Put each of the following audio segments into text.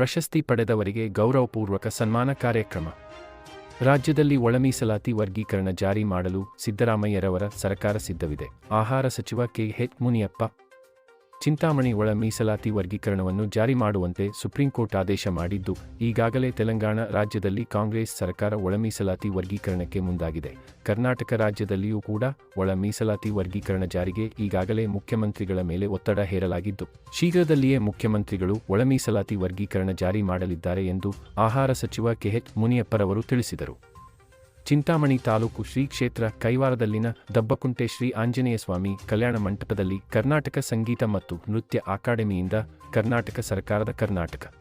ಪ್ರಶಸ್ತಿ ಪಡೆದವರಿಗೆ ಗೌರವಪೂರ್ವಕ ಸನ್ಮಾನ ಕಾರ್ಯಕ್ರಮ. ರಾಜ್ಯದಲ್ಲಿ ಒಳಮೀಸಲಾತಿ ವರ್ಗೀಕರಣ ಜಾರಿ ಮಾಡಲು ಸಿದ್ದರಾಮಯ್ಯರವರ ಸರ್ಕಾರ ಸಿದ್ಧವಿದೆ. ಆಹಾರ ಸಚಿವ ಕೆ ಎಚ್ ಮುನಿಯಪ್ಪ ಚಿಂತಾಮಣಿ ಒಳ ಮೀಸಲಾತಿ ವರ್ಗೀಕರಣವನ್ನು ಜಾರಿ ಮಾಡುವಂತೆ ಸುಪ್ರೀಂಕೋರ್ಟ್ ಆದೇಶ ಮಾಡಿದ್ದು, ಈಗಾಗಲೇ ತೆಲಂಗಾಣ ರಾಜ್ಯದಲ್ಲಿ ಕಾಂಗ್ರೆಸ್ ಸರ್ಕಾರ ಒಳ ಮೀಸಲಾತಿ ವರ್ಗೀಕರಣಕ್ಕೆ ಮುಂದಾಗಿದೆ. ಕರ್ನಾಟಕ ರಾಜ್ಯದಲ್ಲಿಯೂ ಕೂಡ ಒಳ ಮೀಸಲಾತಿ ವರ್ಗೀಕರಣ ಜಾರಿಗೆ ಈಗಾಗಲೇ ಮುಖ್ಯಮಂತ್ರಿಗಳ ಮೇಲೆ ಒತ್ತಡ ಹೇರಲಾಗಿದ್ದು, ಶೀಘ್ರದಲ್ಲಿಯೇ ಮುಖ್ಯಮಂತ್ರಿಗಳು ಒಳ ಮೀಸಲಾತಿ ವರ್ಗೀಕರಣ ಜಾರಿ ಮಾಡಲಿದ್ದಾರೆ ಎಂದು ಆಹಾರ ಸಚಿವ ಕೆಎಚ್ ಮುನಿಯಪ್ಪರವರು ತಿಳಿಸಿದರು. ಚಿಂತಾಮಣಿ ತಾಲೂಕು ಶ್ರೀ ಕ್ಷೇತ್ರ ಕೈವಾರದಲ್ಲಿನ ದಬ್ಬಕುಂಟೆ ಶ್ರೀ ಆಂಜನೇಯ ಸ್ವಾಮಿ ಕಲ್ಯಾಣ ಮಂಟಪದಲ್ಲಿ ಕರ್ನಾಟಕ ಸಂಗೀತ ಮತ್ತು ನೃತ್ಯ ಅಕಾಡೆಮಿಯಿಂದ ಕರ್ನಾಟಕ ಸರ್ಕಾರದ ಕರ್ನಾಟಕ.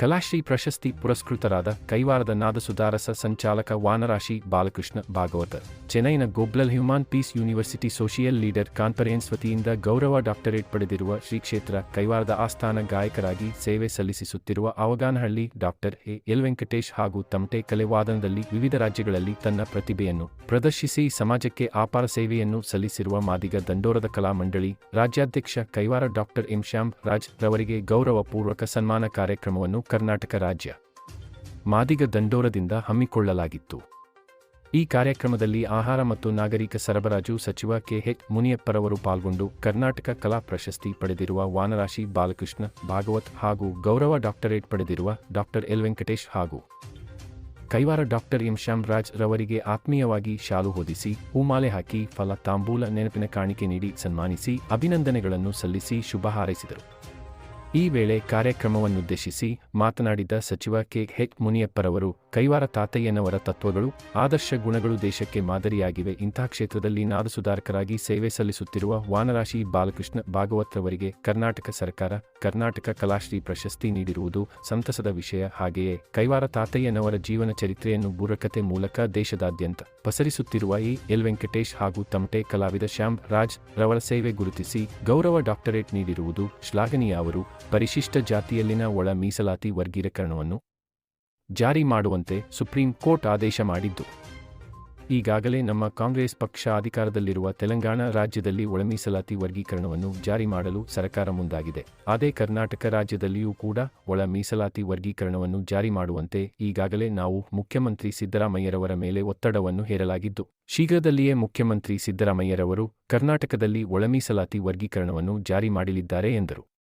ಕಲಾಶ್ರೀ ಪ್ರಶಸ್ತಿ ಪುರಸ್ಕೃತರಾದ ಕೈವಾರದ ನಾದಸುಧಾರಸ ಸಂಚಾಲಕ ವಾನರಾಶಿ ಬಾಲಕೃಷ್ಣ ಭಾಗವತ ಚೆನ್ನೈನ global human peace university social leader conference ವತಿಯಿಂದ ಗೌರವ ಡಾಕ್ಟರೇಟ್ ಪಡೆದಿರುವ ಶ್ರೀ ಕ್ಷೇತ್ರ ಕೈವಾರದ ಆಸ್ಥಾನ ಗಾಯಕರಾಗಿ ಸೇವೆ ಸಲ್ಲಿಸುತ್ತಿರುವ Avaganahalli doctor A. L. Venkatesh ಹಾಗೂ ತಮಟೆ ಕಲೆ ವಾದನದಲ್ಲಿ ವಿವಿಧ ರಾಜ್ಯಗಳಲ್ಲಿ ತನ್ನ ಪ್ರತಿಭೆಯನ್ನು ಪ್ರದರ್ಶಿಸಿ ಸಮಾಜಕ್ಕೆ ಅಪಾರ ಸೇವೆಯನ್ನು ಸಲ್ಲಿಸಿರುವ ಮಾದಿಗ ದಂಡೋರದ ಕಲಾ ಮಂಡಳಿ, ರಾಜ್ಯಾಧ್ಯಕ್ಷ ಕೈವಾರ ಡಾಕ್ಟರ್ ಎಂ. ರಾಜ್ ರವರಿಗೆ ಗೌರವಪೂರ್ವಕ ಸನ್ಮಾನ ಕಾರ್ಯಕ್ರಮವನ್ನು ಕರ್ನಾಟಕ ರಾಜ್ಯ. ಮಾದಿಗ ದಂಡೋರದಿಂದ ಹಮ್ಮಿಕೊಳ್ಳಲಾಗಿತ್ತು. ಈ ಕಾರ್ಯಕ್ರಮದಲ್ಲಿ ಆಹಾರ ಮತ್ತು ನಾಗರಿಕ ಸರಬರಾಜು ಸಚಿವ ಕೆಎಚ್ ಮುನಿಯಪ್ಪರವರು ಪಾಲ್ಗೊಂಡು ಕರ್ನಾಟಕ ಕಲಾ ಪ್ರಶಸ್ತಿ ಪಡೆದಿರುವ ವಾನರಾಶಿ ಬಾಲಕೃಷ್ಣ ಭಾಗವತ್ ಹಾಗೂ ಗೌರವ ಡಾಕ್ಟರೇಟ್ ಪಡೆದಿರುವ ಡಾಕ್ಟರ್ ಎಲ್ ವೆಂಕಟೇಶ್ ಹಾಗೂ ಕೈವಾರ ಡಾಕ್ಟರ್ ಎಂ ಶ್ಯಾಮ್ ರಾಜ್ ರವರಿಗೆ ಆತ್ಮೀಯವಾಗಿ ಶಾಲು ಹೊದಿಸಿ, ಹೂಮಾಲೆ ಹಾಕಿ, ಫಲ ತಾಂಬೂಲ ನೆನಪಿನ ಕಾಣಿಕೆ ನೀಡಿ ಸನ್ಮಾನಿಸಿ, ಅಭಿನಂದನೆಗಳನ್ನು ಸಲ್ಲಿಸಿ ಶುಭ ಹಾರೈಸಿದರು. ಈ ವೇಳೆ ಕಾರ್ಯಕ್ರಮವನ್ನುದ್ದೇಶಿಸಿ ಮಾತನಾಡಿದ ಸಚಿವ ಕೆ. ಹೆಚ್. ಮುನಿಯಪ್ಪರವರು, ಕೈವಾರ ತಾತಯ್ಯನವರ ತತ್ವಗಳು, ಆದರ್ಶ ಗುಣಗಳು ದೇಶಕ್ಕೆ ಮಾದರಿಯಾಗಿವೆ. ಇಂತಹ ಕ್ಷೇತ್ರದಲ್ಲಿ ನಾದಸುಧಾರಕರಾಗಿ ಸೇವೆ ಸಲ್ಲಿಸುತ್ತಿರುವ ವಾನರಾಶಿ ಬಾಲಕೃಷ್ಣ ಭಾಗವತ್ ರವರಿಗೆ ಕರ್ನಾಟಕ ಸರ್ಕಾರ, ಕರ್ನಾಟಕ ಕಲಾಶ್ರೀ ಪ್ರಶಸ್ತಿ ನೀಡಿರುವುದು ಸಂತಸದ ವಿಷಯ. ಹಾಗೆಯೇ ಕೈವಾರ ತಾತಯ್ಯನವರ ಜೀವನ ಚರಿತ್ರೆಯನ್ನು ಬೂರಕತೆ ಮೂಲಕ ದೇಶದಾದ್ಯಂತ ಪಸರಿಸುತ್ತಿರುವ ಈ ಎಲ್. ವೆಂಕಟೇಶ್ ಹಾಗೂ ತಮಟೆ ಕಲಾವಿದ ಶ್ಯಾಮ್ ರಾಜ್ ರವರ ಸೇವೆ ಗುರುತಿಸಿ ಗೌರವ ಡಾಕ್ಟರೇಟ್ ನೀಡಿರುವುದು ಶ್ಲಾಘನೀಯ ಅವರು. ಪರಿಶಿಷ್ಟ ಜಾತಿಯಲ್ಲಿನ ಒಳ ಮೀಸಲಾತಿ ವರ್ಗೀಕರಣವನ್ನು ಜಾರಿ ಮಾಡುವಂತೆ ಸುಪ್ರೀಂ ಕೋರ್ಟ್ ಆದೇಶ ಮಾಡಿದ್ದು. ಈಗಾಗಲೇ ನಮ್ಮ ಕಾಂಗ್ರೆಸ್ ಪಕ್ಷ ಅಧಿಕಾರದಲ್ಲಿರುವ ತೆಲಂಗಾಣ ರಾಜ್ಯದಲ್ಲಿ ಒಳಮೀಸಲಾತಿ ವರ್ಗೀಕರಣವನ್ನು ಜಾರಿ ಮಾಡಲು ಸರ್ಕಾರ ಮುಂದಾಗಿದೆ. ಅದೇ ಕರ್ನಾಟಕ ರಾಜ್ಯದಲ್ಲಿಯೂ ಕೂಡ ಒಳ ಮೀಸಲಾತಿ ವರ್ಗೀಕರಣವನ್ನು ಜಾರಿ ಮಾಡುವಂತೆ ಈಗಾಗಲೇ ನಾವು ಮುಖ್ಯಮಂತ್ರಿ ಸಿದ್ದರಾಮಯ್ಯರವರ ಮೇಲೆ ಒತ್ತಡವನ್ನು ಹೇರಲಾಗಿದ್ದು, ಶೀಘ್ರದಲ್ಲಿಯೇ ಮುಖ್ಯಮಂತ್ರಿ ಸಿದ್ದರಾಮಯ್ಯರವರು ಕರ್ನಾಟಕದಲ್ಲಿ ಒಳಮೀಸಲಾತಿ ವರ್ಗೀಕರಣವನ್ನು ಜಾರಿ ಮಾಡಲಿದ್ದಾರೆ ಎಂದರು.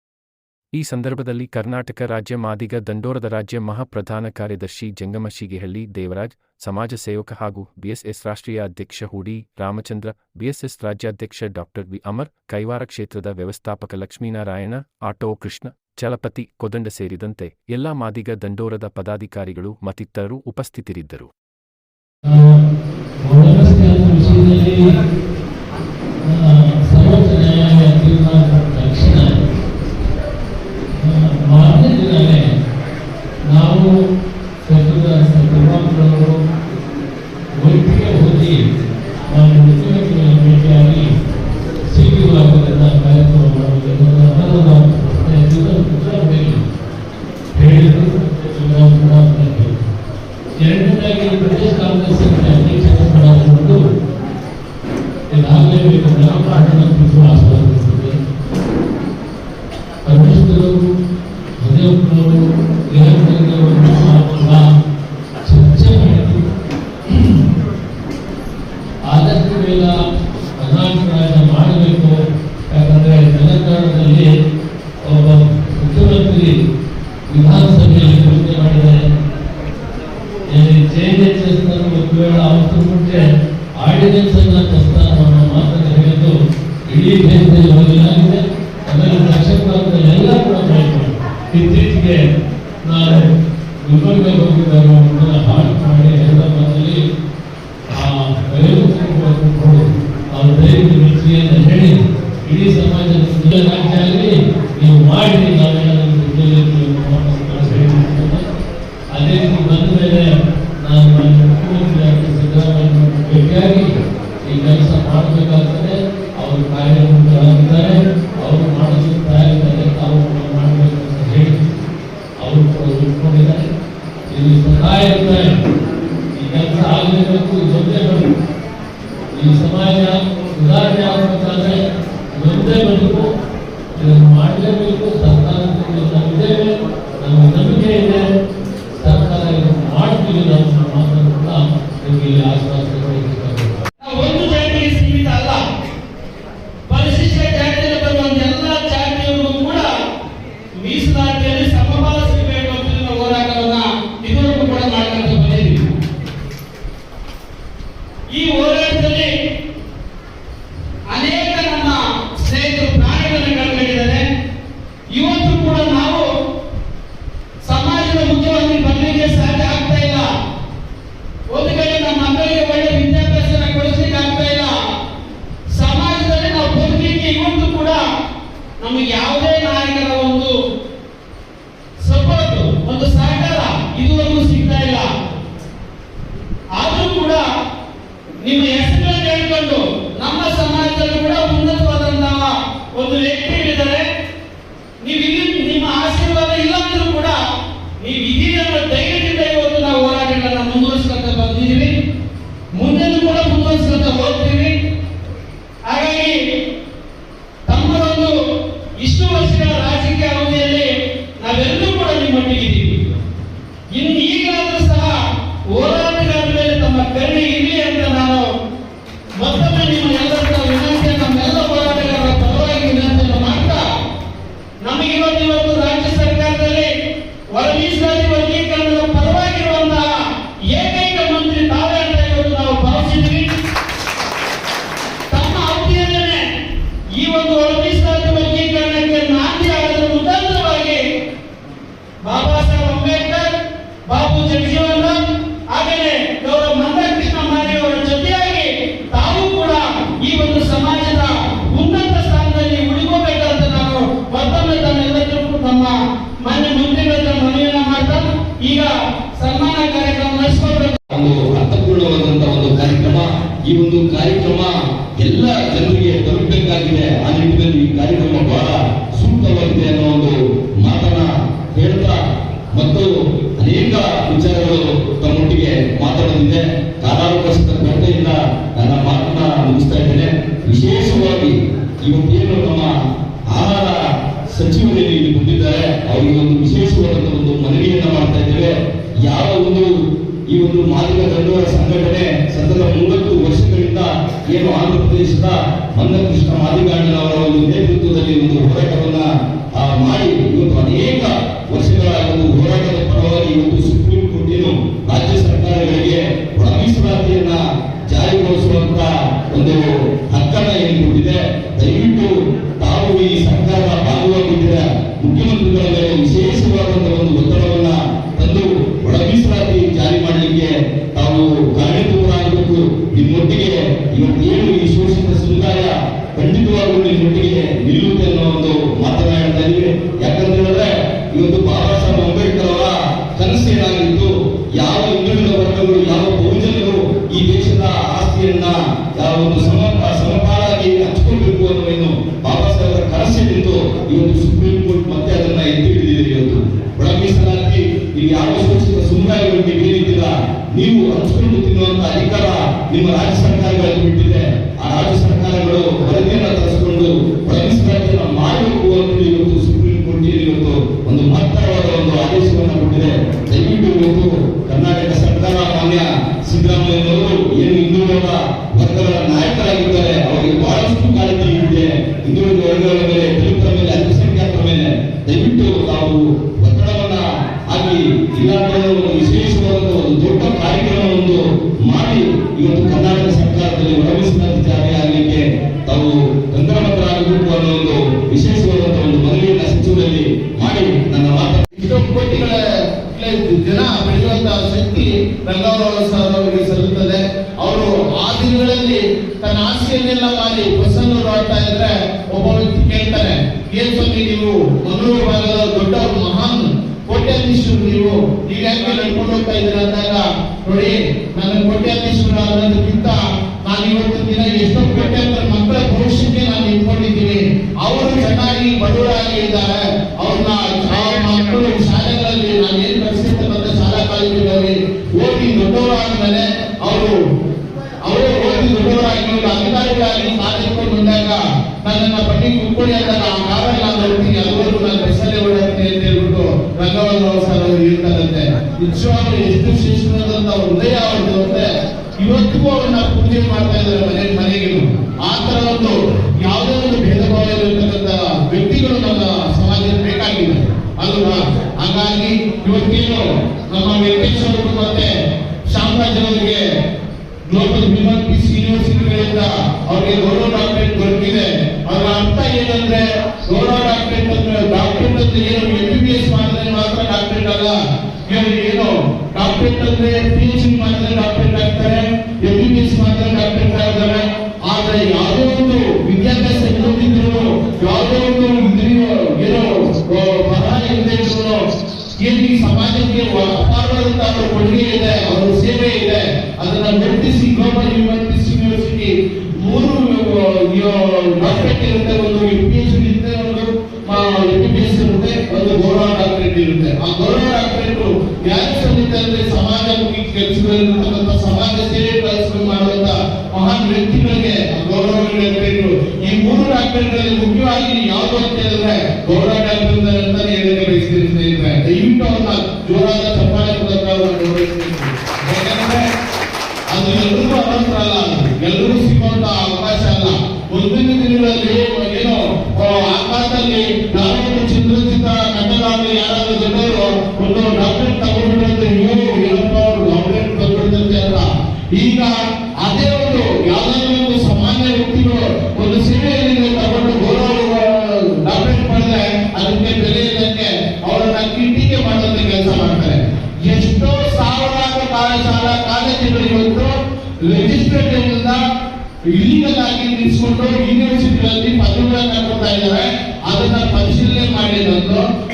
ಈ ಸಂದರ್ಭದಲ್ಲಿ ಕರ್ನಾಟಕ ರಾಜ್ಯ ಮಾದಿಗ ದಂಡೋರದ ರಾಜ್ಯ ಮಹಾಪ್ರಧಾನ ಕಾರ್ಯದರ್ಶಿ ಜಂಗಮ ಶಿಗೇಹಳ್ಳಿ ದೇವರಾಜ್, ಸಮಾಜ ಸೇವಕ ಹಾಗೂ ಬಿಎಸ್ಎಸ್ ರಾಷ್ಟ್ರೀಯ ಅಧ್ಯಕ್ಷ ಹೂಡಿ ರಾಮಚಂದ್ರ, ಬಿಎಸ್ಎಸ್ ರಾಜ್ಯಾಧ್ಯಕ್ಷ ಡಾಕ್ಟರ್ ವಿ ಅಮರ್, ಕೈವಾರ ಕ್ಷೇತ್ರದ ವ್ಯವಸ್ಥಾಪಕ ಲಕ್ಷ್ಮೀನಾರಾಯಣ, ಆಟೋ ಕೃಷ್ಣ, ಚಲಪತಿ ಕೊದಂಡ ಸೇರಿದಂತೆ ಎಲ್ಲಾ ಮಾದಿಗ ದಂಡೋರದ ಪದಾಧಿಕಾರಿಗಳು ಮತ್ತಿತರರು ಉಪಸ್ಥಿತರಿದ್ದರು. ಆರ್ಡಿನೆನ್ಸ್ ಅನ್ನ ಪ್ರಸ್ತಾಪವನ್ನು ಮಾತ್ರ ಹೇಳಿದ್ದು ಇಡೀ ದೇಶದಲ್ಲಿ ಹೋಗಲಾಗಿದೆ ಅದರಲ್ಲಿ ದಕ್ಷಿಣ ಭಾರತದಲ್ಲಿ ಎಲ್ಲ ಕೂಡ ಮಾಡಿದ್ದಾರೆ ಇತ್ತೀಚೆಗೆ ನಾನು ಗುಲ್ಬರ್ಗ ಹೋಗಿದ್ದಾಗ ಒಂದನ್ನ ಹಾಳು ಮಾಡಿ ಹೈದರಾಬಾದಲ್ಲಿ ಆ ಬಯೋಟೆಕ್ನಿಕ್ ಕೊಡು ಅವ್ರ ದೈಹಿಕ ರುಚಿಯನ್ನು ಹೇಳಿ ಇಡೀ ಸಮಾಜದ ಎಲ್ಲ ರಾಜ್ಯ ಆಗಲಿ ನೀವು ಮಾಡಿ ನಾವೆಲ್ಲ ನಿಮ್ಗೆ ಗೆಲ್ಲಿರ್ತೀವಿ ಅಂತ ವಾಪಸ್ ಹೇಳಿರ್ತೇನೆ. ಅದೇ ರೀತಿ ಬಂದ ಮೇಲೆ ನಾನು ನನ್ನ ಮುಖ್ಯಮಂತ್ರಿ ಆಗಿ ಸಿದ್ದರಾಮಯ್ಯ ಭೇಟಿಯಾಗಿ ಈ ಕೆಲಸ ಮಾಡಬೇಕಾಗ್ತದೆ ಅವರು ಕಾರ್ಯಮುಖರಾಗಿದ್ದಾರೆ ಅವರು ಮಾಡೋದು ತಯಾರಿದ್ದಾರೆ ತಾವು ಕೂಡ ಮಾಡಬೇಕು ಅಂತ ಹೇಳಿ ಅವರು ಕೂಡ ಇಟ್ಕೊಂಡಿದ್ದಾರೆ ಇಲ್ಲಿ ಸಹಾಯ ಇರ್ತಾರೆ ಈ ಕೆಲಸ ಆಗಲೇಬೇಕು ಇದೊಂದೇ ಬರಬೇಕು ಈ ಸಮಾಜ ಸುಧಾರಣೆ ಆಗಬೇಕಾದ್ರೆ ಇದೊಂದೇ ಬರಬೇಕು ಇದನ್ನು ಮಾಡಲೇಬೇಕು ಸರ್ಕಾರದಲ್ಲಿ ನಾವಿದ್ದೇವೆ ನಮ್ಮ ನಮಗೆ ನಂಬಿಕೆ ಇದೆ ಸರ್ಕಾರ ಇದನ್ನು ಮಾಡ್ತೀವಿ ಅನ್ನೋ ಮಾತನ್ನು ಕೂಡ ನಿಮಗೆ ಇಲ್ಲಿ ಕೊಡಲಿಕ್ಕೆ ನಾವು ಒಂದು ಜಾತಿಗೆ ಸೀಮಿತ ಅಲ್ಲ ಪರಿಶಿಷ್ಟ ಜಾತಿಯಲ್ಲಿ ಬರುವಂತ ಎಲ್ಲ ಜಾತಿಯವರು ಕೂಡ ಮೀಸಲಾತಿಯಲ್ಲಿ ಸಮಪಾಲ ಸಿಗಬೇಕು ಅಂತ ನಾವು ಹೋರಾಟವನ್ನ ಇದುವರೆಗೂ ಕೂಡ ಮಾಡ್ಕೊಂತ ಬಂದಿದ್ದೀವಿ ಈ ಹೋರಾಟದಲ್ಲಿ ಅನೇಕ ನಮ್ಮ ಸ್ನೇಹಿತರು ಪ್ರಾಣಿಗಳನ್ನು ಕಳ್ಕೊಂಡಿದ್ದಾರೆ ಇವತ್ತು ಕೂಡ ನಾವು ಸಮಾಜದ ಮುಖ್ಯವಾಗಿ ಬರಲಿಕ್ಕೆ ಸಾಧ್ಯ ಆಗ್ತಾ ಇಲ್ಲ ಒಂದು ಕಡೆ ನಮ್ಮ ಮಕ್ಕಳಿಗೆ ಒಳ್ಳೆ ವಿದ್ಯಾಭ್ಯಾಸನ ಕೊಡಿಸ್ಲಿಕ್ಕೆ ಆಗ್ತಾ ಇಲ್ಲ ಸಮಾಜದಲ್ಲಿ ನಾವು ಬದುಕಲಿಕ್ಕೆ ಇವತ್ತು ಕೂಡ ನಮಗೆ ಯಾವುದೇ ನಾಯಕರ ಒಂದು ಸಪೋರ್ಟ್ ಒಂದು ಸಹಕಾರ ಇದುವರೆಗೂ ಸಿಗ್ತಾ ಇಲ್ಲ ಆದ್ರೂ ಕೂಡ ನಿಮ್ಮ ಹೆಸರು ಹೇಳ್ಕೊಂಡು ನಮ್ಮ ಸಮಾಜದಲ್ಲಿ ಕೂಡ ಉನ್ನತವಾದಂತಹ ಒಂದು ವ್ಯಕ್ತಿಗಳಿದ್ದಾರೆ ಈ ಒಂದು ಕಾರ್ಯಕ್ರಮ ಎಲ್ಲ ಜನರಿಗೆ ತಲುಪಬೇಕಾಗಿದೆ. ಆ ನಿಟ್ಟಿನಲ್ಲಿ ಈ ಕಾರ್ಯಕ್ರಮ ಬಹಳ ಸೂಕ್ತವಾಗಿದೆ ಅನ್ನೋ ಒಂದು ಮಾತನ್ನ ಹೇಳ್ತಾ ಮತ್ತು ಅನೇಕ ವಿಚಾರಗಳು ತಮ್ಮೊಟ್ಟಿಗೆ ಮಾತಾಡೋದಿದೆ ಕಾಲಾವಕಾಶದ ಕೊರತೆಯಿಂದ ನನ್ನ ಮಾತನ್ನ ಮುಗಿಸ್ತಾ ಇದ್ದೇನೆ. ವಿಶೇಷವಾಗಿ ಇವತ್ತೇನು ನಮ್ಮ ಆಹಾರ ಸಚಿವರಲ್ಲಿ ಇಲ್ಲಿ ಬಂದಿದ್ದಾರೆ. ಅವರಿಗೆ ಒಂದು ವಿಶೇಷವಾದಂತಹ ಈ ಒಂದು ಮಾದಿಗ ದಂಡೋರ ಸಂಘಟನೆ ಸತತ ಮೂವತ್ತು ವರ್ಷಗಳಿಂದ ಏನು ಆಂಧ್ರ ಪ್ರದೇಶದ ಮಂದಕೃಷ್ಣ ಮಾದಿಗಾಂಡನವರ ಒಂದು ನೇತೃತ್ವದಲ್ಲಿ ಒಂದು ಹೋರಾಟವನ್ನ ಮಾಡಿ ಇವತ್ತು ಅನೇಕ ವರ್ಷಗಳ ಒಂದು ಹೋರಾಟದ ಪರವಾಗಿ ಇವತ್ತು ಸುಪ್ರೀಂ ಕೋರ್ಟಿನ ರಾಜ್ಯ ಸರ್ಕಾರಗಳಿಗೆ ಒಳ ಮೀಸಲಾತಿಯನ್ನ ಜಾರಿಗೊಳಿಸುವಂತ ಒಂದು ಹಕ್ಕನ್ನ ಏನು ಕೊಟ್ಟಿದೆ, ದಯವಿಟ್ಟು ಒಂದು ಸಮಪ ಸಮಪಾಲಾಗಿ ಹಂಚ್ಕೊಳ್ಬೇಕು ಅನ್ನೋ ಏನು ಬಾಬಾ ಸಾಹೇಬರ ಕನಸೇನಿತ್ತು ಇವತ್ತು ಸುಪ್ರೀಂ ಕೋರ್ಟ್ ಮತ್ತೆ ಅದನ್ನ ಎತ್ತಿ ಹಿಡಿದಿದೆ ಇವತ್ತು ಒಳ ಮೀಸಲಾತಿ ನೀವು ಯಾವ ಶೋಷಿತ ಸಮುದಾಯಗಳಿಗೆ ನೀಡಿದ್ದೀರಾ ನೀವು ಹಂಚ್ಕೊಂಡು ತಿನ್ನುವಂತ ಅಧಿಕಾರ ನಿಮ್ಮ ರಾಜ್ಯ ಸರ್ಕಾರಗಳಲ್ಲಿ ಬಿಟ್ಟಿದೆ ಆ ರಾಜ್ಯ ಸರ್ಕಾರಗಳು ವರದಿಯನ್ನ ತರಿಸಿಕೊಂಡು ಒಳ ಮೀಸಲಾತಿಯನ್ನ ಮಾಡಬೇಕು ಅಂತ ಇವತ್ತು ಸುಪ್ರೀಂ ಕೋರ್ಟ್ ಇವತ್ತು ಒಂದು ಮಹತ್ತರವಾದ ಒಂದು ಆದೇಶವನ್ನ ಕೊಟ್ಟಿದೆ. ದಯವಿಟ್ಟು ಇವತ್ತು ಕರ್ನಾಟಕ ಸರ್ಕಾರ ಮಾನ್ಯ ಸಿದ್ದರಾಮಯ್ಯನವರು ಏನು ಹಿಂದುಳಿದ ವರ್ಗಗಳ ನಾಯಕರಾಗಿದ್ದಾರೆ. ಅವರಿಗೆ ಬಹಳಷ್ಟು ಕಾಳಜಿ ಇದೆ. ಹಿಂದುಳಿದ ವರ್ಗಗಳ ಮೇಲೆ, ದಲಿತರ ಮೇಲೆ, ಅಲ್ಪಸಂಖ್ಯಾತರ ಮೇಲೆ ದಯವಿಟ್ಟು ತಾವು ಒತ್ತಡವನ್ನ ಹಾಕಿ ಇಲಾಖೆಯ ಒಂದು ವಿಶೇಷವಾದ ಒಂದು ದೊಡ್ಡ ಕಾರ್ಯಕ್ರಮವನ್ನು ಮಾಡಿ ಇವತ್ತು ಕರ್ನಾಟಕ ಸರ್ಕಾರದಲ್ಲಿ ಒಳಗಿಸಲಾದ ಜಾರಿ ಆಗಲಿಕ್ಕೆ ತಾವು ತಂತ್ರಮಂತರಾಗಬೇಕು ಅನ್ನೋ ಒಂದು ವಿಶೇಷವಾದಂತಹ ಒಂದು ಮನವಿಯನ್ನ ಸಚಿವರಲ್ಲಿ ಮಾಡಿ ನನ್ನ ಮಾತು ಇಷ್ಟು ಕೋಟಿಗಳ ಜನ ಬೆಳೆಯುವಂತಹ ಶಕ್ತಿ ಸರ್ ಅವರಿಗೆ ಸಲ್ಲುತ್ತದೆ ಅವರು ಆ ದಿನಗಳಲ್ಲಿ ತನ್ನ ಆಸೆಯನ್ನೆಲ್ಲ ಮಾರಿ ಬಸ್ಸನ್ನು ಆಡ್ತಾ ಇದ್ರೆ ಒಬ್ಬ ವ್ಯಕ್ತಿ ಕೇಳ್ತಾನೆ ನೀವು ಮಂಗಳೂರು ಭಾಗದ ದೊಡ್ಡ ಮಹಾನ್ ಕೋಟ್ಯಾಧೀಶರು ನೀವು ಯಾಕೆ ನಡ್ಕೊಂಡು ಹೋಗ್ತಾ ಅಂದಾಗ, ನೋಡಿ ನನ್ನ ಕೋಟ್ಯಾಧೀಶರು ಅನ್ನೋದಕ್ಕಿಂತ ನಾನು ಇವತ್ತು ದಿನ ಎಷ್ಟೋ ಕೋಟ್ಯಾಂತರ ಮಕ್ಕಳ ಭವಿಷ್ಯಕ್ಕೆ ನಾನು ನಿಂತ್ಕೊಂಡಿದ್ದೀನಿ. ಅವರು ಚೆನ್ನಾಗಿ ಬಡವರಾಗಿ ಇದ್ದಾರೆ. ಅವ್ರನ್ನ ನಿಜವಾಗ್ಲೂ ಎಷ್ಟು ಶ್ರೇಷ್ಠವಾದಂತ ಒಳ್ಳೆಯ ಒಂದು ಇವತ್ತಿಗೂ ಅವನ್ನ ಪೂಜೆ ಮಾಡ್ತಾ ಇದ್ದಾರೆ ಮನೆ ಮನೆಗೆ. ಎಮ್ಟಿಸಿ ಗ್ಲೋಬಲ್ ಯೂನಿವರ್ಸಿಟಿ ಮೂರು ಇರುತ್ತೆ, ಒಂದು ಎಂ ಪಿ ಇರುತ್ತೆ, ಒಂದು ಎಂ ಪಿ ಎಸ್ ಇರುತ್ತೆ, ಒಂದು ಗೌರವ ಡಾಕ್ಟರೇಟ್ ಇರುತ್ತೆ. ಆ ಗೌರವ ಡಾಕ್ಟರೇಟ್ ಯಾರು ಸಲ್ಲಿತ ಅಂದ್ರೆ ಸಮಾಜ ಕೆಲಸಗಳಿರ್ತಕ್ಕಂಥ ಸಮಾಜ ಸೇವೆ ಕೆಲಸಗಳು ಮಾಡುವಂತ ಮಹಾನ್ ವ್ಯಕ್ತಿಗಳಿಗೆ ಗೌರವ ಡಾಕ್ಟರೇಟ್ ಈ ಮೂರು ಡಾಕ್ಟರೇಟ್ಗಳಲ್ಲಿ ಮುಖ್ಯವಾಗಿ ಯಾವುದು ಅಂತ ಹೇಳಿದ್ರೆ ಗೌರವ ಲೀಗಲ್ ಆಗಿ ನಿಲ್ಲಿಸಿಕೊಂಡು ಯೂನಿವರ್ಸಿಟಿಗಳಲ್ಲಿ ಪದವಿಗಳನ್ನ ಕೊಡ್ತಾ ಇದ್ದಾರೆ. ಅದನ್ನ ಪರಿಶೀಲನೆ ಮಾಡಿದಂತು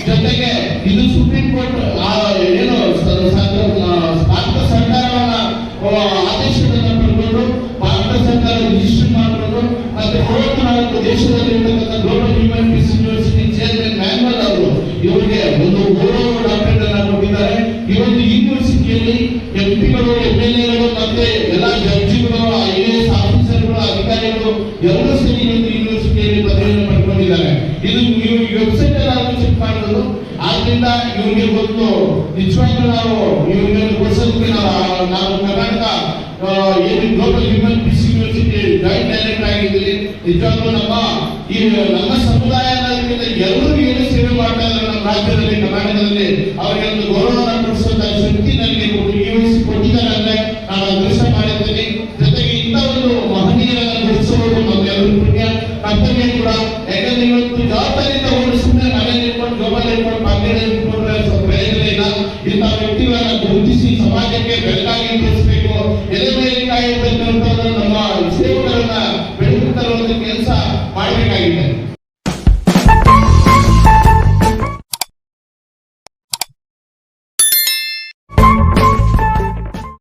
ಆದ್ರಿಂದ ಇವ್ರಿಗೆ ಗೊತ್ತು. ನಿಜವಾಗ್ಲೂ ನಾವು ಇವ್ರಿಗೆ ಕೊಡಿಸೋದಕ್ಕೆ ನಾವು ನಾವು ಕರ್ನಾಟಕ ಏನು global human peace university joint director ಆಗಿದ್ದೀವಿ ನಿಜವಾಗ್ಲೂ ನಮ್ಮ ಈ, ನಮ್ಮ ಸಮುದಾಯದಿಂದ ಎಲ್ಲರೂ ಏನು ಸೇವೆ ಮಾಡ್ತಾ ಇದ್ದಾರೆ ನಮ್ಮ ರಾಜ್ಯದಲ್ಲಿ, ಕರ್ನಾಟಕದಲ್ಲಿ, ಅವರಿಗೆ ಒಂದು ಗೌರವವನ್ನು ಕೊಡಿಸುವಂತಹ ಶಕ್ತಿ ನನಗೆ ಕೊಟ್ಟು ಕೊಟ್ಟಿದ್ದಾರೆ ಅಂದ್ರೆ ನಾನು ಅದೃಷ್ಟ ಮಾಡಿದ್ದೇನೆ